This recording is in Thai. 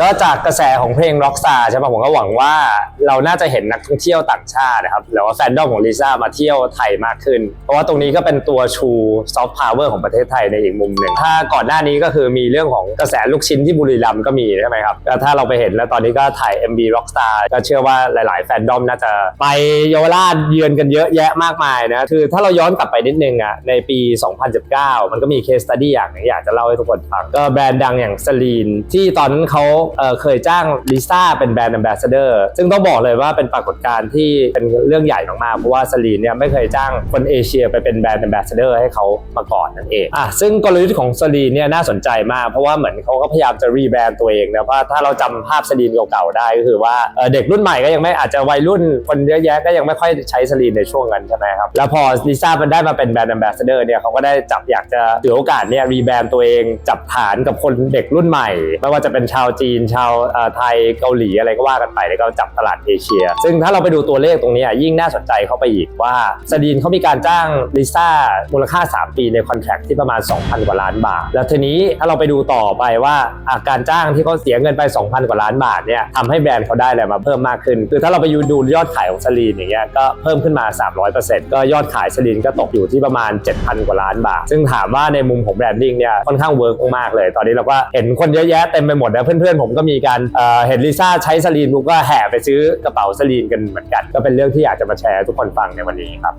ก็จากกระแสของเพลง Rockstar ใช่ป่ะผมก็หวังว่าเราน่าจะเห็นนักท่องเที่ยวต่างชาตินะครับหรือว่าแฟนดอมของลิซ่ามาเที่ยวไทยมากขึ้น เพราะว่าตรงนี้ก็เป็นตัวชูซอฟต์พาวเวอร์ของประเทศไทยในอีกมุมหนึ่ง ถ้าก่อนหน้านี้ก็คือมีเรื่องของกระแสลูกชิ้นที่บุรีรัมย์ก็มีใช่ไหมครับก็ถ้าเราไปเห็นแล้วตอนนี้ก็ถ่าย MB Rockstar ก็เชื่อว่าหลาย ๆ แฟนดอมน่าจะไปเยาวราชเยือนกันเยอะแยะมากมายนะคือถ้าเราย้อนกลับไปนิดนึงอะในปี 2019 มันก็มีเคสตัดดี้อย่างหนึงอยากจะเล่าให้ทุกคนฟังก็แบรนด์ดังอย่างสลีนที่ตอนนั้นเขาเเคยจ้างลิซ่าเป็นแบรนด์ a m b a s s a d o r ซึ่งต้องบอกเลยว่าเป็นปรากฏการณ์ที่เป็นเรื่องใหญ่มากๆเพราะว่าสลีนเนี่ยไม่เคยจ้างคนเอเชียไปเป็นแบรนด์ a m b a s s a d o r ให้เขามาก่อนนั่นเองอะซึ่งกลยุทธ์ของสลีนเนี่ยน่าสนใจมากเพราะว่าเหมือนเขาก็พยายามจะรีแบรนด์ตัวเองนะเพราะถ้าเราจำภาพสลีนเก่าๆได้ก็คือว่าเเด็กรุ่นใหม่ก็ยังไม่อาจจะวัยรุ่นคนเยอะแยะก็ยังไม่ค่อยใช้สลีนในช่วงนั้นใช่ไหมครับแล้วพอลิซ่ามันได้มาเป็นแบรนด์ a m b a s s a d o r เนี่ยเขาก็ได้จับอยากจะถือโอกาสเนี่ยรีแบรนด์ตัวเองจับฐานกับคนเด็กรุ่นใหม่ ไม่ว่าจะเป็นชาวจีนชาวไทยเกาหลีอะไรก็ว่ากันไปแล้วก็จับตลาดเอเชีย ซึ่งถ้าเราไปดูตัวเลขตรงนี้ยิ่งน่าสนใจเข้าไปอีกว่าสดีนเขามีการจ้างลิซ่ามูลค่า 3 ปีในคอนแท c t ที่ประมาณ 2,000 กว่าล้านบาท แล้วทีนี้ถ้าเราไปดูต่อไปว่าอะการจ้างที่เขาเสียเงินไป 2,000 กว่าล้านบาทเนี่ยทำให้แบรนด์เขาได้อะไรมาเพิ่มมากขึ้น คือถ้าเราไปดูยอดขายของสลีนอย่างเงี้ยก็เพิ่มขึ้นมา 300%ก็ยอดขายสลีนก็ตกอยู่ที่ประมาณ 7,000 กว่าล้านบาท ซึ่งถามว่าในมุมของแบรนดิ้งเนี่ยค่อนข้างเวิร์กมากเลย ตอนนี้เราก็เห็นคนเยอะแยะเต็มไปหมดนะเพื่อนๆผมมก็มีการเอ่อเห็นลิซ่าใช้สลีนปุ๊บก็แห่ไปซื้อกระเป๋าสลีนกันเหมือนกัน ก็เป็นเรื่องที่อยากจะมาแชร์ให้ทุกคนฟังในวันนี้ครับ